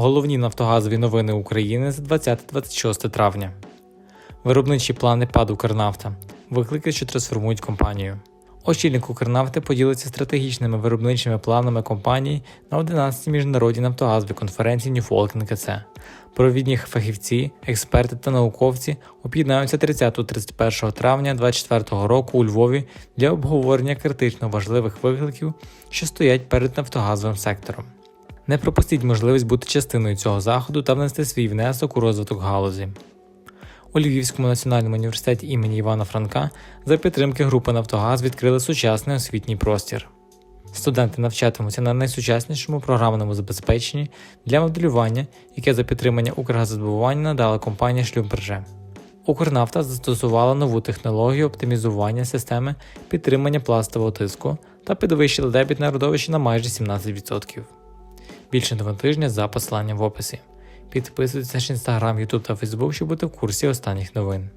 Головні нафтогазові новини України за 20-26 травня. Виробничі плани ПАД «Укрнафта». Виклики, що трансформують компанію. Очільник «Укрнафти» поділиться стратегічними виробничими планами компанії на 11-й міжнародній нафтогазовій конференції Ньюфолк НКЦ. Провідні фахівці, експерти та науковці об'єднаються 30-31 травня 2024 року у Львові для обговорення критично важливих викликів, що стоять перед нафтогазовим сектором. Не пропустіть можливість бути частиною цього заходу та внести свій внесок у розвиток галузі. У Львівському національному університеті імені Івана Франка за підтримки групи Нафтогаз відкрили сучасний освітній простір. Студенти навчатимуться на найсучаснішому програмному забезпеченні для моделювання, яке за підтримання Укргазодобування надала компанія Шлюмберже. Укрнафта застосувала нову технологію оптимізування системи підтримання пластового тиску та підвищила дебіт на родовище на майже 17%. Більше новин тижня за посиланням в описі. Підписуйтесь на інстаграм, ютуб та фейсбук, щоб бути в курсі останніх новин.